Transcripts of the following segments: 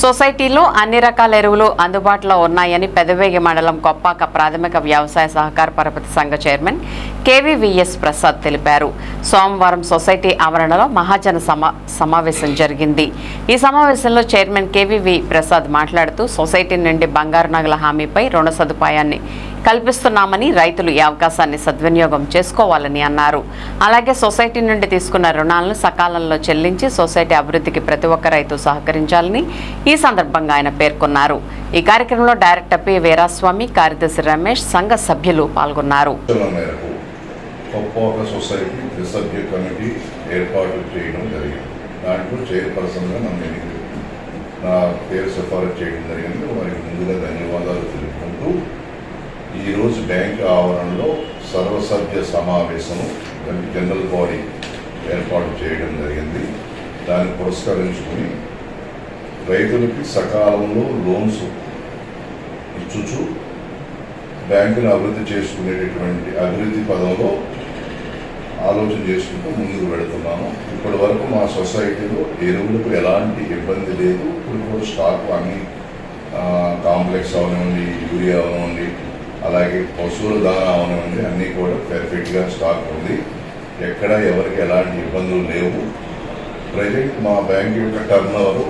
సొసైటీలో అన్ని రకాల ఎరువులు అందుబాటులో ఉన్నాయని పెదవేగి మండలం కొప్పాక ప్రాథమిక వ్యవసాయ సహకార పరపతి సంఘ చైర్మన్ కేవీవీఎస్ ప్రసాద్ తెలిపారు. సోమవారం సొసైటీ ఆవరణలో మహాజన సమా సమావేశం జరిగింది. ఈ సమావేశంలో చైర్మన్ కేవీవి ప్రసాద్ మాట్లాడుతూ సొసైటీ నుండి బంగారు నగల హామీపై రుణ సదుపాయాన్ని కల్పిస్తున్నామని రైతులు ఈ అవకాశాన్ని సద్వినియోగం చేసుకోవాలని అన్నారు. అలాగే సొసైటీ నుండి తీసుకున్న రుణాలను సకాలంలో చెల్లించి సొసైటీ అభివృద్ధికి ప్రతి ఒక్క రైతు సహకరించాలని ఈ ఈ సందర్భంగా ఆయన పేర్కొన్నారు. ఈ కార్యక్రమంలో డైరెక్టర్ పి వీరాస్వామి కార్యదర్శి రమేష్ సంఘ సభ్యులు పాల్గొన్నారు. దాంట్లో చైర్పర్సన్గా నన్ను ఎన్నిక నా పేరు సిఫారసు చేయడం జరిగింది. వారికి ముందుగా ధన్యవాదాలు తెలుపుకుంటూ ఈరోజు బ్యాంక్ ఆవరణలో సర్వసభ్య సమావేశము జనరల్ బాడీ ఏర్పాటు చేయడం జరిగింది. దాన్ని పురస్కరించుకుని రైతులకి సకాలంలో లోన్స్ ఇచ్చుచు బ్యాంకును అభివృద్ధి చేసుకునేటటువంటి అభివృద్ధి పదంలో ఆలోచన చేసుకుంటూ ముందుకు వెళుతున్నాము. ఇప్పటి వరకు మా సొసైటీలో ఎరువులకు ఎలాంటి ఇబ్బంది లేదు. ఇప్పుడు కూడా స్టాక్ అన్ని కాంప్లెక్స్ అవనివ్వండి యూరియా అవనివ్వండి అలాగే పశువుల దానా అవనివ్వండి అన్నీ కూడా పెర్ఫెక్ట్గా స్టాక్ ఉంది. ఎక్కడ ఎవరికి ఎలాంటి ఇబ్బందులు లేవు. ప్రజెంట్ మా బ్యాంక్ యొక్క టర్న్ ఓవర్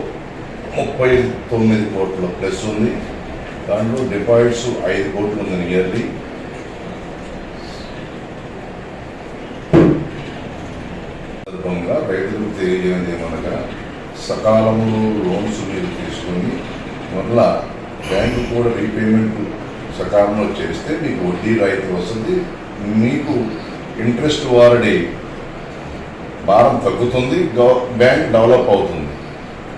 ముప్పై తొమ్మిది కోట్ల ప్లస్ ఉంది. దాంట్లో డిపాజిట్స్ ఐదు కోట్లు ఉంది ఇయర్లీ. సందర్భంగా రైతులకు తెలియజేయడం ఏమనగా సకాలంలో లోన్స్ మీరు తీసుకొని మళ్ళా బ్యాంకు కూడా రీపేమెంట్ సకాలంలో చేస్తే మీకు వడ్డీ రాయితీ వస్తుంది. మీకు ఇంట్రెస్ట్ వారడి భారం తగ్గుతుంది. బ్యాంక్ డెవలప్ అవుతుంది.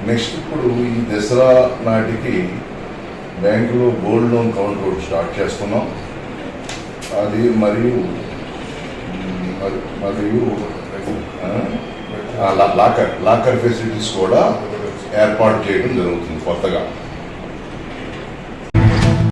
నెక్స్ట్ ఇప్పుడు ఈ దసరా నాటికి బ్యాంకులో గోల్డ్ లోన్ కౌంట్ స్టార్ట్ చేస్తున్నాం. అది మరియు మరియు లాకర్ లాకర్ ఫెసిలిటీస్ కూడా ఏర్పాటు చేయడం జరుగుతుంది కొత్తగా.